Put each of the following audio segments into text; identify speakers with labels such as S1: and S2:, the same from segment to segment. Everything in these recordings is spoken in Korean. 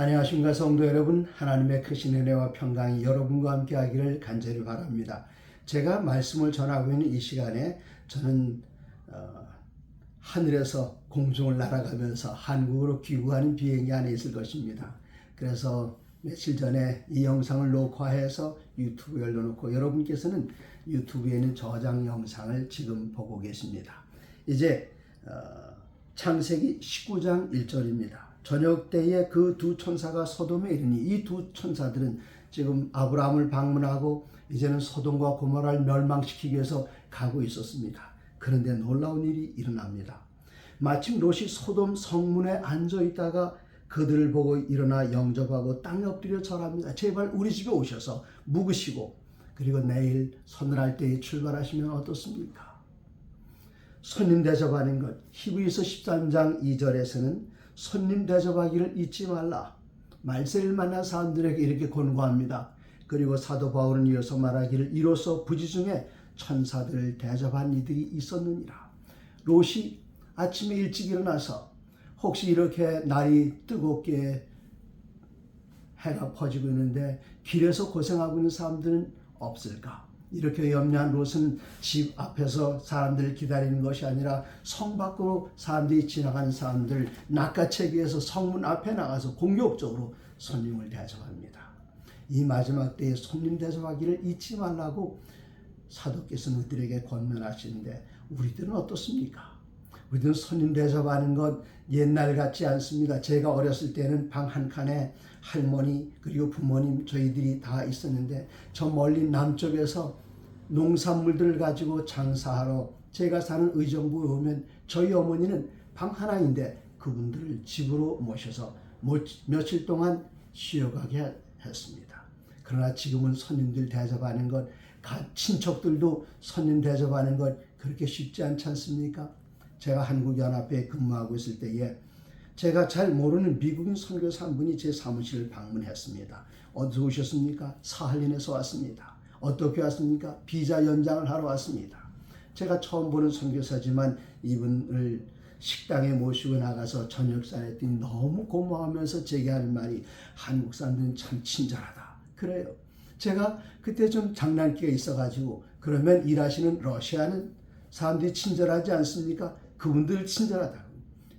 S1: 안녕하십니까 성도 여러분 하나님의 크신 은혜와 평강이 여러분과 함께 하기를 간절히 바랍니다. 제가 말씀을 전하고 있는 이 시간에 저는 어, 하늘에서 공중을 날아가면서 한국으로 귀국하는 비행기 안에 있을 것입니다. 그래서 며칠 전에 이 영상을 녹화해서 유튜브에 올려놓고 여러분께서는 유튜브에 있는 저장 영상을 지금 보고 계십니다. 이제 어, 창세기 19장 1절입니다. 저녁 때에 그 두 천사가 소돔에 이르니 이 두 천사들은 지금 아브라함을 방문하고 이제는 소돔과 고모라를 멸망시키기 위해서 가고 있었습니다. 그런데 놀라운 일이 일어납니다. 마침 롯이 소돔 성문에 앉아 있다가 그들을 보고 일어나 영접하고 땅에 엎드려 절합니다. 제발 우리 집에 오셔서 묵으시고 그리고 내일 서늘할 때에 출발하시면 어떻습니까? 손님 대접하는 것 히브리서 13장 2절에서는 손님 대접하기를 잊지 말라. 말세를 만난 사람들에게 이렇게 권고합니다. 그리고 사도 바울은 이어서 말하기를 이로써 부지 중에 천사들을 대접한 이들이 있었느니라. 롯이 아침에 일찍 일어나서 혹시 이렇게 날이 뜨겁게 해가 퍼지고 있는데 길에서 고생하고 있는 사람들은 없을까? 이렇게 염려한 롯은 집 앞에서 사람들을 기다리는 것이 아니라 성 밖으로 사람들이 지나가는 사람들 낚아채기 위해서 성문 앞에 나가서 공격적으로 손님을 대접합니다. 이 마지막 때에 손님 대접하기를 잊지 말라고 사도께서는 우리들에게 권면하시는데 우리들은 어떻습니까? 우리들은 손님 대접하는 것 옛날 같지 않습니다. 제가 어렸을 때는 방 한 칸에 할머니 그리고 부모님 저희들이 다 있었는데 저 멀리 남쪽에서 농산물들을 가지고 장사하러 제가 사는 의정부에 오면 저희 어머니는 방 하나인데 그분들을 집으로 모셔서 며칠 동안 쉬어가게 했습니다. 그러나 지금은 손님들 대접하는 것, 친척들도 손님 대접하는 것 그렇게 쉽지 않지 않습니까? 제가 한국연합회에 근무하고 있을 때에 제가 잘 모르는 미국인 선교사 한 분이 제 사무실을 방문했습니다. 어디서 오셨습니까? 사할린에서 왔습니다. 어떻게 왔습니까? 비자 연장을 하러 왔습니다. 제가 처음 보는 선교사지만 이분을 식당에 모시고 나가서 저녁상에 했더니 너무 고마워하면서 제게 하는 말이 한국 사람들은 참 친절하다. 그래요. 제가 그때 좀 장난기가 있어가지고 그러면 일하시는 러시아는 사람들이 친절하지 않습니까? 그분들 친절하다.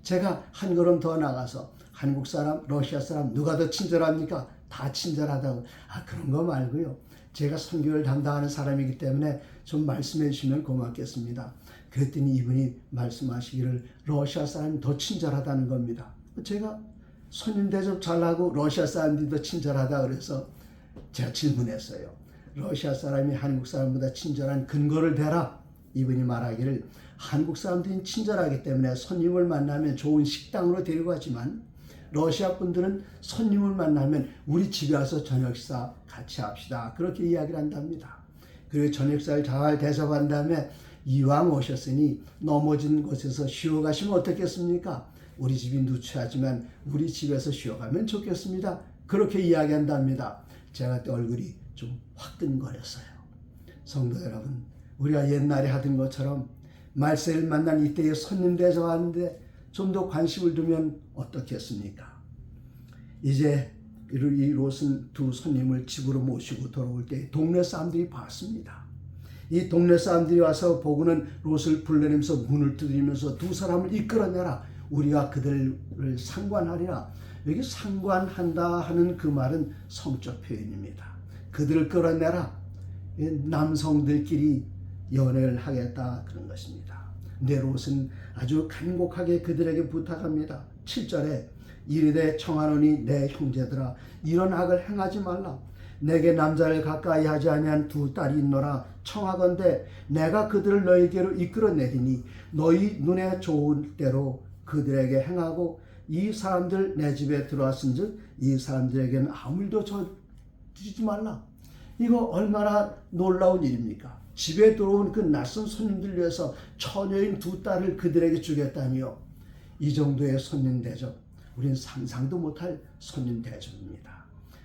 S1: 제가 한 걸음 더 나가서 한국 사람, 러시아 사람 누가 더 친절합니까? 다 친절하다고. 아 그런 거 말고요. 제가 선교를 담당하는 사람이기 때문에 좀 말씀해 주시면 고맙겠습니다. 그랬더니 이분이 말씀하시기를 러시아 사람이 더 친절하다는 겁니다. 제가 손님 대접 잘하고 러시아 사람들이 더 친절하다 그래서 제가 질문했어요. 러시아 사람이 한국 사람보다 친절한 근거를 대라. 이분이 말하기를 한국 사람들이 친절하기 때문에 손님을 만나면 좋은 식당으로 데리고 가지만 러시아 분들은 손님을 만나면 우리 집에 와서 저녁 식사 같이 합시다. 그렇게 이야기를 한답니다. 그리고 저녁 식사를 잘 대접한 다음에 이왕 오셨으니 넘어진 곳에서 쉬어 가시면 어떻겠습니까? 우리 집이 누추하지만 우리 집에서 쉬어 가면 좋겠습니다. 그렇게 이야기한답니다. 제가 그때 얼굴이 좀 화끈거렸어요. 성도 여러분, 우리가 옛날에 하던 것처럼 말세를 만난 이때에 손님 대접하는데 좀 더 관심을 두면 어떻겠습니까? 이제 이 롯은 두 손님을 집으로 모시고 돌아올 때 동네 사람들이 봤습니다. 이 동네 사람들이 와서 보고는 롯을 불러내면서 문을 두드리면서 두 사람을 이끌어내라. 우리가 그들을 상관하리라. 여기 상관한다 하는 그 말은 성적 표현입니다. 그들을 끌어내라. 남성들끼리 연애를 하겠다 그런 것입니다. 내 롯은 아주 간곡하게 그들에게 부탁합니다. 7절에 이르되 청하노니 내 형제들아 이런 악을 행하지 말라. 내게 남자를 가까이 하지 아니한 두 딸이 있노라 청하건대 내가 그들을 너희에게로 이끌어내리니 너희 눈에 좋은 대로 그들에게 행하고 이 사람들 내 집에 들어왔은즉 이 사람들에게는 아무 일도 저주지 말라. 이거 얼마나 놀라운 일입니까? 집에 들어온 그 낯선 손님들 위해서 처녀인 두 딸을 그들에게 주겠다니요. 이 정도의 손님 대접, 우리는 상상도 못할 손님 대접입니다.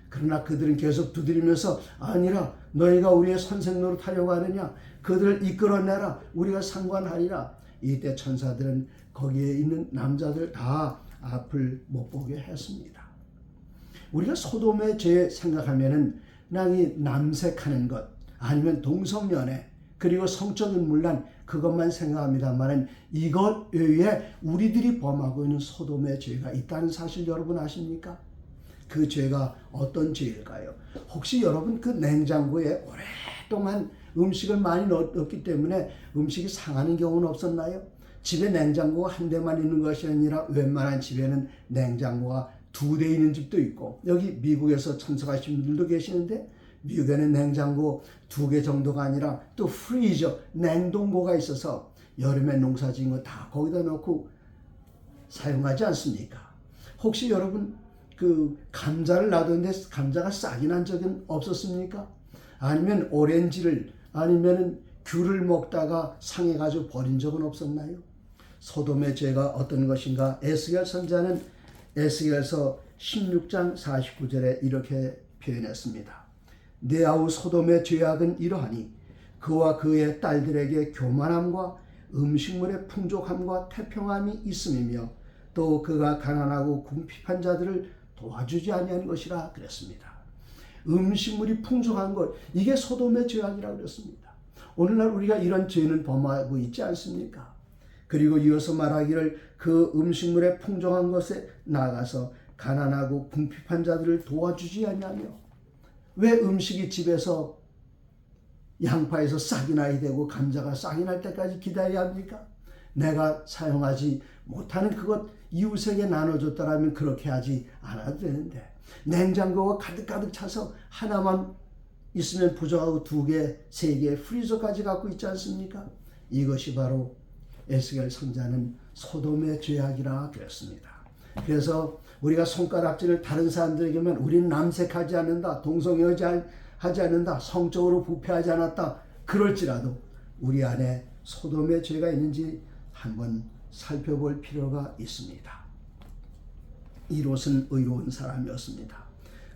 S1: 그러나 그들은 계속 두드리면서 아니라 너희가 우리의 선생 노릇 하려고 하느냐 그들을 이끌어내라 우리가 상관하리라 이때 천사들은 거기에 있는 남자들 다 앞을 못 보게 했습니다. 우리가 소돔의 죄 생각하면은 그냥 이 남색하는 것 아니면 동성연애 그리고 성적인 문란 그것만 생각합니다만은 이것 외에 우리들이 범하고 있는 소돔의 죄가 있다는 사실 여러분 아십니까? 그 죄가 어떤 죄일까요? 혹시 여러분 그 냉장고에 오랫동안 음식을 많이 넣었기 때문에 음식이 상하는 경우는 없었나요? 집에 냉장고가 한 대만 있는 것이 아니라 웬만한 집에는 냉장고가 두 대 있는 집도 있고 여기 미국에서 참석하신 분들도 계시는데 미국에는 냉장고 두 개 정도가 아니라 또 프리저 냉동고가 있어서 여름에 농사 지은 거 다 거기다 넣고 사용하지 않습니까? 혹시 여러분 그 감자를 놔뒀는데 감자가 싹이 난 적은 없었습니까? 아니면 오렌지를 아니면 귤을 먹다가 상해 가지고 버린 적은 없었나요? 소돔의 죄가 어떤 것인가? 에스겔 선자는 에스겔서 16장 49절에 이렇게 표현했습니다. 내 아우 소돔의 죄악은 이러하니 그와 그의 딸들에게 교만함과 음식물의 풍족함과 태평함이 있음이며 또 그가 가난하고 궁핍한 자들을 도와주지 아니하는 것이라 그랬습니다. 음식물이 풍족한 것 이게 소돔의 죄악이라고 그랬습니다. 오늘날 우리가 이런 죄는 범하고 있지 않습니까? 그리고 이어서 말하기를 그 음식물의 풍족한 것에 나가서 가난하고 궁핍한 자들을 도와주지 아니하며 왜 음식이 집에서 양파에서 싹이 나야 되고 감자가 싹이 날 때까지 기다려야 합니까? 내가 사용하지 못하는 그것 이웃에게 나눠줬다라면 그렇게 하지 않아도 되는데 냉장고가 가득가득 차서 하나만 있으면 부족하고 두 개, 세 개, 프리저까지 갖고 있지 않습니까? 이것이 바로 에스겔 선자는 소돔의 죄악이라 그랬습니다. 그래서 우리가 손가락질을 다른 사람들에게만 우리는 남색하지 않는다, 동성애하지 하지 않는다, 성적으로 부패하지 않았다. 그럴지라도 우리 안에 소돔의 죄가 있는지 한번 살펴볼 필요가 있습니다. 이 롯은 의로운 사람이었습니다.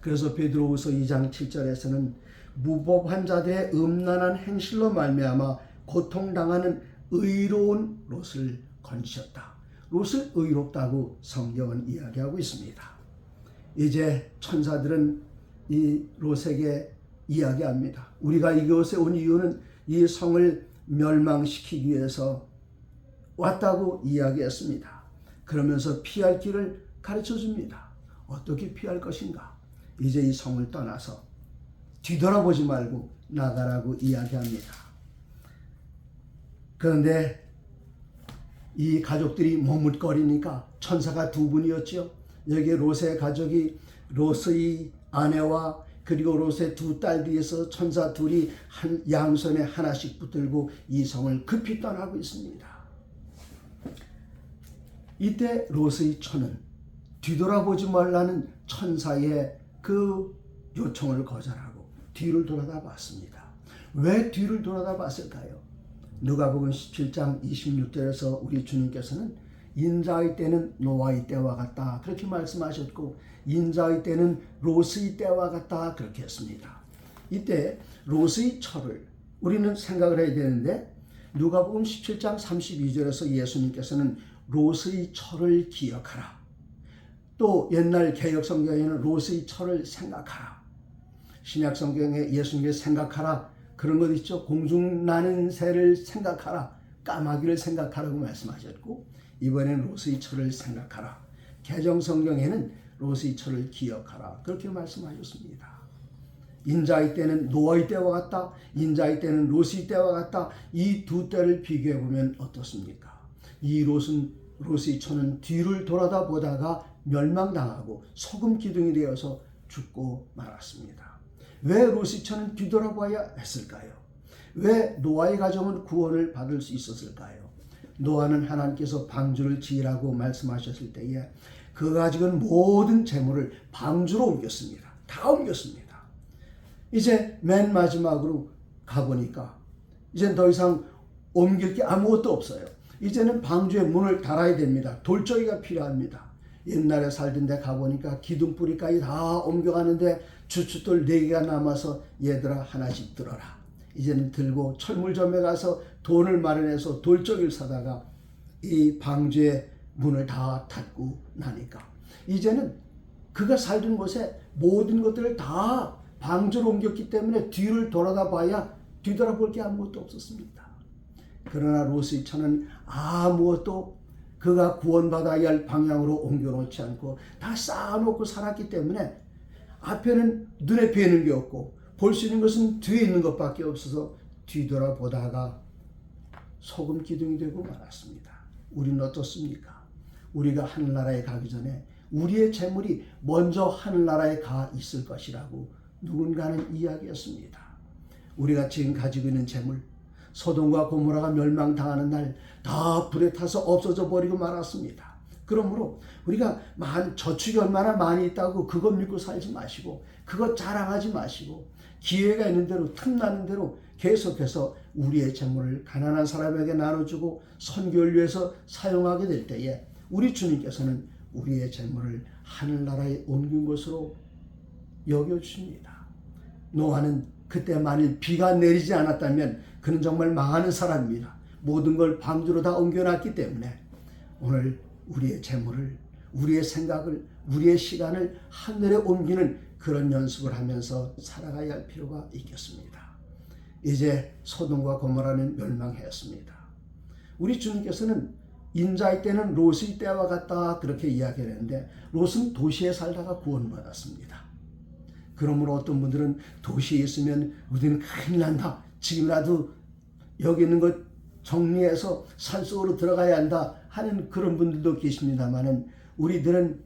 S1: 그래서 베드로후서 2장 7절에서는 무법한 자들의 음란한 행실로 말미암아 고통당하는 의로운 롯을 건지셨다. 롯을 의롭다고 성경은 이야기하고 있습니다. 이제 천사들은 이 롯에게 이야기합니다. 우리가 이곳에 온 이유는 이 성을 멸망시키기 위해서 왔다고 이야기했습니다. 그러면서 피할 길을 가르쳐 줍니다. 어떻게 피할 것인가? 이제 이 성을 떠나서 뒤돌아보지 말고 나가라고 이야기합니다. 그런데 이 가족들이 머뭇거리니까 천사가 두 분이었죠. 여기 롯의 가족이 롯의 아내와 그리고 롯의 두 딸들이서 천사 둘이 한 양손에 하나씩 붙들고 이 성을 급히 떠나고 있습니다. 이때 롯의 처는 뒤돌아보지 말라는 천사의 그 요청을 거절하고 뒤를 돌아다 봤습니다. 왜 뒤를 돌아다 봤을까요? 누가복음 17장 26절에서 우리 주님께서는 인자의 때는 노아의 때와 같다 그렇게 말씀하셨고 인자의 때는 롯의 때와 같다 그렇게 했습니다. 이때 롯의 철을 우리는 생각을 해야 되는데 누가복음 17장 32절에서 예수님께서는 롯의 철을 기억하라. 또 옛날 개혁 성경에는 롯의 철을 생각하라. 신약 성경에 예수님께 생각하라. 그런 것 있죠. 공중 나는 새를 생각하라. 까마귀를 생각하라고 말씀하셨고 이번엔 롯의 철을 생각하라. 개정 성경에는 롯의 철을 기억하라. 그렇게 말씀하셨습니다. 인자의 때는 노아의 때와 같다. 인자의 때는 롯의 때와 같다. 이 두 때를 비교해 보면 어떻습니까? 이 롯은 롯의 처는 뒤를 돌아다 보다가 멸망당하고 소금 기둥이 되어서 죽고 말았습니다. 왜 롯의 처는 뒤돌아봐야 했을까요? 왜 노아의 가정은 구원을 받을 수 있었을까요? 노아는 하나님께서 방주를 지으라고 말씀하셨을 때에 그 가지고는 모든 재물을 방주로 옮겼습니다. 다 옮겼습니다. 이제 맨 마지막으로 가보니까 이제 더 이상 옮길 게 아무것도 없어요. 이제는 방주의 문을 달아야 됩니다. 돌적이가 필요합니다. 옛날에 살던 데 가보니까 기둥뿌리까지 다 옮겨가는데 주춧돌 4개가 남아서 얘들아 하나씩 들어라. 이제는 들고 철물점에 가서 돈을 마련해서 돌적이를 사다가 이 방주의 문을 다 닫고 나니까 이제는 그가 살던 곳에 모든 것들을 다 방주로 옮겼기 때문에 뒤를 돌아다 봐야 뒤돌아볼 게 아무것도 없었습니다. 그러나 차는 아무것도 그가 구원받아야 할 방향으로 옮겨놓지 않고 다 쌓아놓고 살았기 때문에 앞에는 눈에 뵈는 게 없고 볼 수 있는 것은 뒤에 있는 것밖에 없어서 뒤돌아보다가 소금 기둥이 되고 말았습니다. 우리는 어떻습니까? 우리가 하늘나라에 가기 전에 우리의 재물이 먼저 하늘나라에 가 있을 것이라고 누군가는 이야기했습니다. 우리가 지금 가지고 있는 재물, 소돔과 고모라가 멸망당하는 날 다 불에 타서 없어져 버리고 말았습니다. 그러므로 우리가 만 저축이 얼마나 많이 있다고 그것 믿고 살지 마시고 그것 자랑하지 마시고 기회가 있는 대로 틈나는 대로 계속해서 우리의 재물을 가난한 사람에게 나눠주고 선교를 위해서 사용하게 될 때에 우리 주님께서는 우리의 재물을 하늘나라에 옮긴 것으로 여겨주십니다. 노아는 그때 만일 비가 내리지 않았다면 그는 정말 망하는 사람입니다. 모든 걸 방주로 다 옮겨놨기 때문에 오늘 우리의 재물을, 우리의 생각을, 우리의 시간을 하늘에 옮기는 그런 연습을 하면서 살아가야 할 필요가 있겠습니다. 이제 소돔과 고모라는 멸망했습니다. 우리 주님께서는 인자의 때는 롯의 때와 같다 그렇게 이야기를 했는데 롯은 도시에 살다가 구원받았습니다. 그러므로 어떤 분들은 도시에 있으면 우리는 큰일 난다. 지금이라도 여기 있는 것 정리해서 산속으로 들어가야 한다 하는 그런 분들도 계십니다만은 우리들은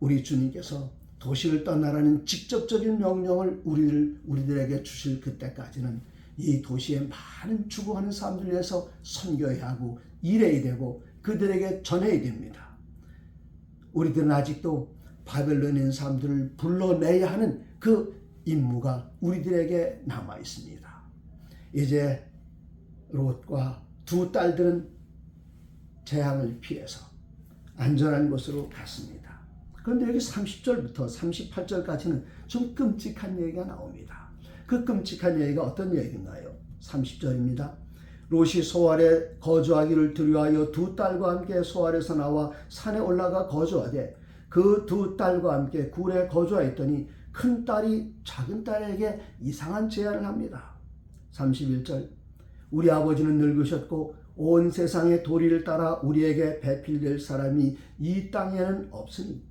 S1: 우리 주님께서 도시를 떠나라는 직접적인 명령을 우리를 우리들에게 주실 그때까지는 이 도시에 많은 죽어가는 사람들 위해서 선교해야 하고 일해야 되고 그들에게 전해야 됩니다. 우리들은 아직도 바벨론에 있는 사람들을 불러내야 하는 그 임무가 우리들에게 남아 있습니다. 이제 롯과 두 딸들은 재앙을 피해서 안전한 곳으로 갔습니다. 그런데 여기 30절부터 38절까지는 좀 끔찍한 얘기가 나옵니다. 그 끔찍한 얘기가 어떤 얘기인가요? 30절입니다. 롯이 소알에 거주하기를 두려워하여 두 딸과 함께 소알에서 나와 산에 올라가 거주하되 그 두 딸과 함께 굴에 거주하였더니 큰 딸이 작은 딸에게 이상한 제안을 합니다. 31절 우리 아버지는 늙으셨고 온 세상의 도리를 따라 우리에게 배필될 사람이 이 땅에는 없으니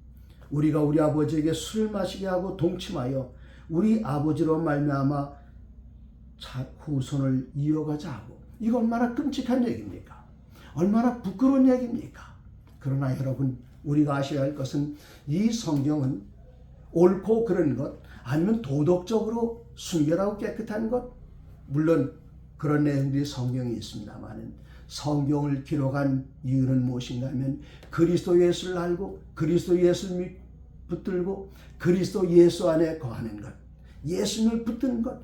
S1: 우리가 우리 아버지에게 술 마시게 하고 동침하여 우리 아버지로 말미암아 후손을 이어가자 하고 이거 얼마나 끔찍한 얘기입니까? 얼마나 부끄러운 얘기입니까? 그러나 여러분 우리가 아셔야 할 것은 이 성경은 옳고 그런 것 아니면 도덕적으로 순결하고 깨끗한 것 물론 그런 내용들이 성경에 있습니다만은 성경을 기록한 이유는 무엇인가 하면 그리스도 예수를 알고 그리스도 예수를 붙들고 그리스도 예수 안에 거하는 것 예수님을 붙드는 것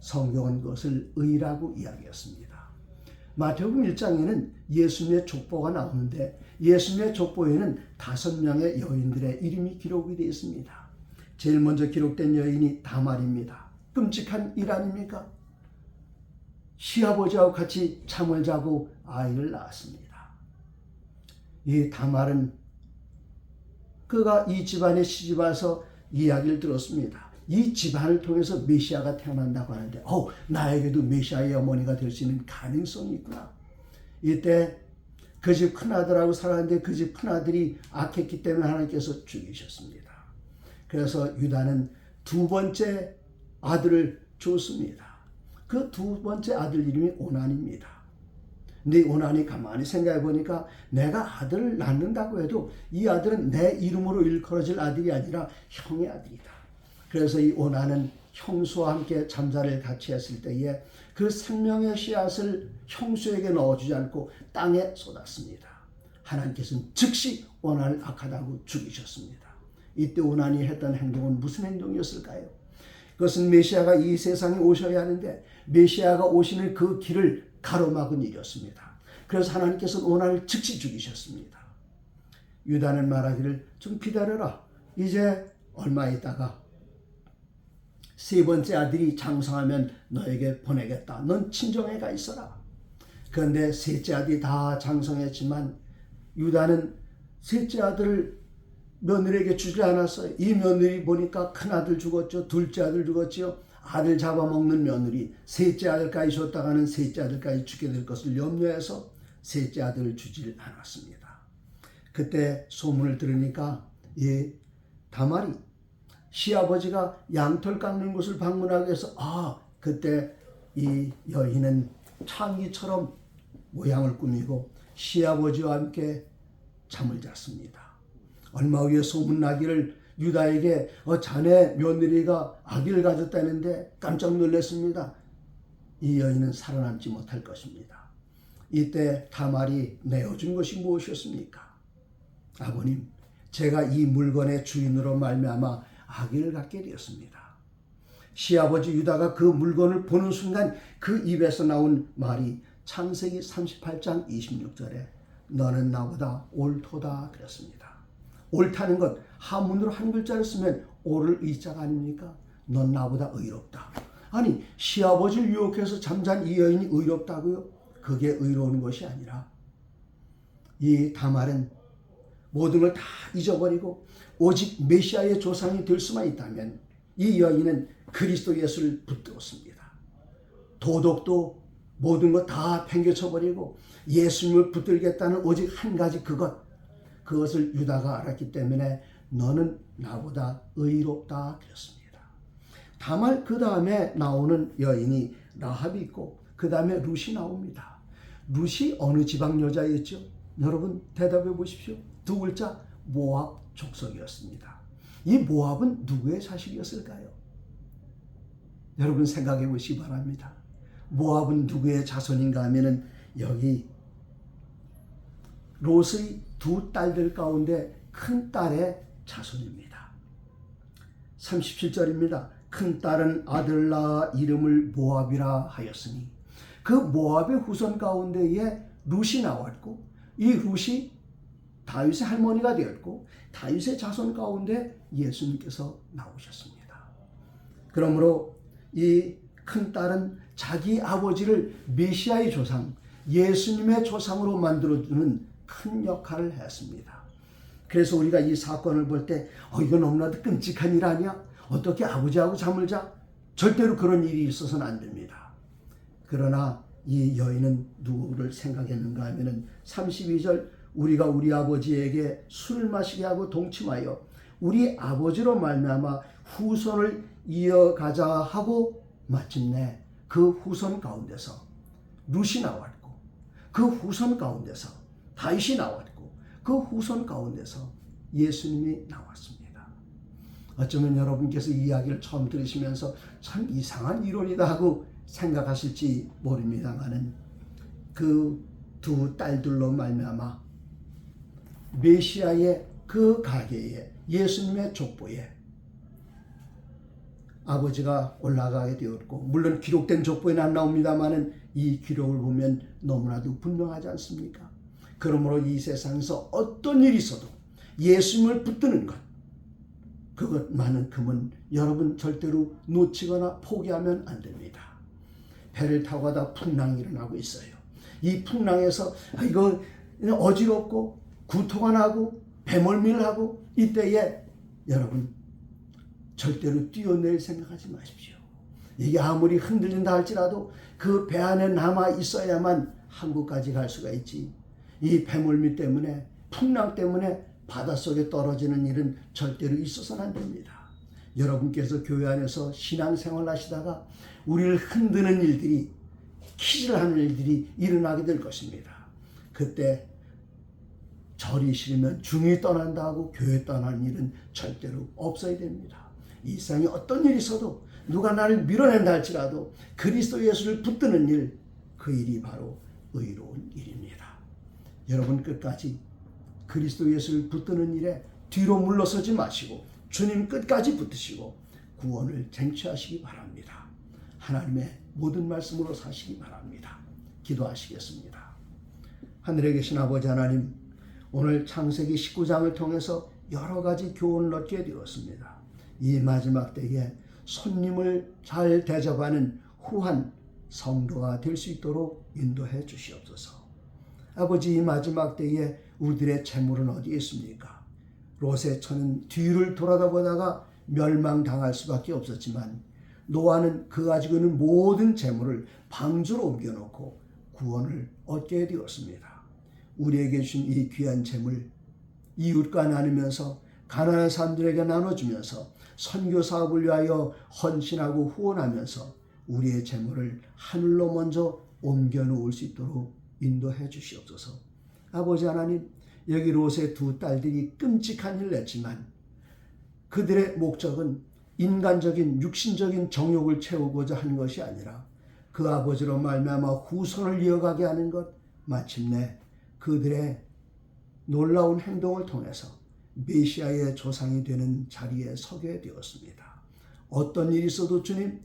S1: 성경은 그것을 의라고 이야기했습니다. 마태복음 1장에는 예수님의 족보가 나오는데 예수님의 족보에는 다섯 명의 여인들의 이름이 기록이 되어 있습니다. 제일 먼저 기록된 여인이 다말입니다. 끔찍한 일 아닙니까? 시아버지하고 같이 잠을 자고 아이를 낳았습니다. 이 다말은 그가 이 집안에 시집 와서 이야기를 들었습니다. 이 집안을 통해서 메시아가 태어난다고 하는데, 어, 나에게도 메시아의 어머니가 될 수 있는 가능성이 있구나. 이때 그 집 큰아들하고 살았는데 그 집 큰아들이 악했기 때문에 하나님께서 죽이셨습니다. 그래서 유다는 두 번째 아들을 줬습니다. 그 두 번째 아들 이름이 오난입니다. 근데 오난이 가만히 생각해 보니까 내가 아들을 낳는다고 해도 이 아들은 내 이름으로 일컬어질 아들이 아니라 형의 아들이다. 그래서 이 오난은 형수와 함께 잠자를 같이 했을 때에 그 생명의 씨앗을 형수에게 넣어주지 않고 땅에 쏟았습니다. 하나님께서는 즉시 오난을 악하다고 죽이셨습니다. 이때 오난이 했던 행동은 무슨 행동이었을까요? 그것은 메시아가 이 세상에 오셔야 하는데 메시아가 오시는 그 길을 가로막은 일이었습니다. 그래서 하나님께서는 오난을 즉시 죽이셨습니다. 유다는 말하기를 좀 기다려라. 이제 얼마 있다가 세 번째 아들이 장성하면 너에게 보내겠다. 넌 친정에 가 있어라. 그런데 셋째 아들이 다 장성했지만 유다는 셋째 아들을 며느리에게 주지 않았어요. 이 며느리 보니까 큰 아들 죽었죠. 둘째 아들 죽었죠. 아들 잡아먹는 며느리, 셋째 아들까지 줬다가는 셋째 아들까지 죽게 될 것을 염려해서 셋째 아들을 주질 않았습니다. 그때 소문을 들으니까 이 다말이 시아버지가 양털 깎는 곳을 방문하기 위해서 아 그때 이 여인은 창기처럼 모양을 꾸미고 시아버지와 함께 잠을 잤습니다. 얼마 후에 소문나기를 유다에게 어, 자네 며느리가 아기를 가졌다는데 깜짝 놀랐습니다. 이 여인은 살아남지 못할 것입니다. 이때 다말이 내어준 것이 무엇이었습니까? 아버님, 제가 이 물건의 주인으로 말미암아 아기를 갖게 되었습니다. 시아버지 유다가 그 물건을 보는 순간 그 입에서 나온 말이 창세기 38장 26절에 너는 나보다 옳도다 그랬습니다. 옳다는 것 한문으로 한 글자를 쓰면 옳을 의자가 아닙니까? 넌 나보다 의롭다. 아니 시아버지를 유혹해서 잠잔 이 여인이 의롭다고요? 그게 의로운 것이 아니라 이 다말은 모든 걸 다 잊어버리고 오직 메시아의 조상이 될 수만 있다면 이 여인은 그리스도 예수를 붙들었습니다. 도덕도 모든 것 다 팽개쳐버리고 예수님을 붙들겠다는 오직 한 가지 그것 그것을 유다가 알았기 때문에 너는 나보다 의롭다 그랬습니다. 다만 그 다음에 나오는 여인이 라합이 있고 그 다음에 룻이 나옵니다. 룻이 어느 지방 여자였죠? 여러분 대답해 보십시오. 두 글자 모압 족속이었습니다. 이 모압은 누구의 자식이었을까요? 여러분 생각해 보시기 바랍니다. 모압은 누구의 자손인가 하면은 여기 롯의 두 딸들 가운데 큰 딸의 자손입니다. 37절입니다. 큰 딸은 아들 낳아 이름을 모압이라 하였으니 그 모압의 후손 가운데에 룻이 나왔고 이 룻이 다윗의 할머니가 되었고 다윗의 자손 가운데 예수님께서 나오셨습니다. 그러므로 이 큰 딸은 자기 아버지를 메시아의 조상, 예수님의 조상으로 만들어주는 큰 역할을 했습니다. 그래서 우리가 이 사건을 볼 때, 어, 이거 너무나도 끔찍한 일 아니야? 어떻게 아버지하고 잠을 자? 절대로 그런 일이 있어서는 안 됩니다. 그러나 이 여인은 누구를 생각했는가 하면은 32절 우리가 우리 아버지에게 술을 마시게 하고 동침하여 우리 아버지로 말미암아 후손을 이어가자 하고 마침내 그 후손 가운데서 룻이 나왔고 그 후손 가운데서 다윗이 나왔고 그 후손 가운데서 예수님이 나왔습니다. 어쩌면 여러분께서 이 이야기를 처음 들으시면서 참 이상한 이론이다 하고 생각하실지 모릅니다만은 그 두 딸들로 말미암아 메시아의 그 가게에 예수님의 족보에 아버지가 올라가게 되었고 물론 기록된 족보에는 안 나옵니다만은 이 기록을 보면 너무나도 분명하지 않습니까? 그러므로 이 세상에서 어떤 일이 있어도 예수님을 붙드는 것 그것만큼은 여러분 절대로 놓치거나 포기하면 안 됩니다. 배를 타고 가다 풍랑이 일어나고 있어요. 이 풍랑에서 아, 이거 어지럽고 구토가 나고 배멀미를 하고 이때에 여러분 절대로 뛰어낼 생각하지 마십시오. 이게 아무리 흔들린다 할지라도 그 배 안에 남아 있어야만 한국까지 갈 수가 있지. 이 배멀미 때문에 풍랑 때문에 바닷속에 떨어지는 일은 절대로 있어서는 안 됩니다. 여러분께서 교회 안에서 신앙생활 하시다가 우리를 흔드는 일들이 키질 하는 일들이 일어나게 될 것입니다. 그때 절이 싫으면 중이 떠난다 하고 교회 떠나는 일은 절대로 없어야 됩니다. 이 세상에 어떤 일이 있어도 누가 나를 밀어낸다 할지라도 그리스도 예수를 붙드는 일, 그 일이 바로 의로운 일입니다. 여러분 끝까지 그리스도 예수를 붙드는 일에 뒤로 물러서지 마시고 주님 끝까지 붙으시고 구원을 쟁취하시기 바랍니다. 하나님의 모든 말씀으로 사시기 바랍니다. 기도하시겠습니다. 하늘에 계신 아버지 하나님, 오늘 창세기 19장을 통해서 여러 가지 교훈을 얻게 되었습니다. 이 마지막 때에 손님을 잘 대접하는 후한 성도가 될 수 있도록 인도해 주시옵소서. 아버지 이 마지막 때에 우리들의 재물은 어디에 있습니까? 롯의 처는 뒤를 돌아다보다가 멸망당할 수밖에 없었지만 노아는 그 가지고 있는 모든 재물을 방주로 옮겨놓고 구원을 얻게 되었습니다. 우리에게 주신 이 귀한 재물 이웃과 나누면서 가난한 사람들에게 나눠주면서 선교 사업을 위하여 헌신하고 후원하면서 우리의 재물을 하늘로 먼저 옮겨 놓을 수 있도록 인도해 주시옵소서. 아버지 하나님, 여기 롯의 두 딸들이 끔찍한 일을 했지만 그들의 목적은 인간적인 육신적인 정욕을 채우고자 하는 것이 아니라 그 아버지로 말미암아 후손을 이어가게 하는 것 마침내 그들의 놀라운 행동을 통해서 메시아의 조상이 되는 자리에 서게 되었습니다. 어떤 일이 있어도 주님,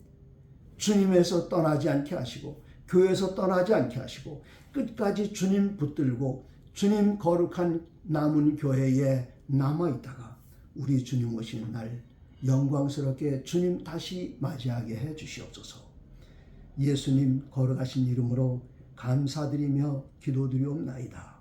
S1: 주님에서 떠나지 않게 하시고 교회에서 떠나지 않게 하시고 끝까지 주님 붙들고 주님 거룩한 남은 교회에 남아 있다가 우리 주님 오시는 날 영광스럽게 주님 다시 맞이하게 해 주시옵소서. 예수님 거룩하신 이름으로 감사드리며 기도드리옵나이다.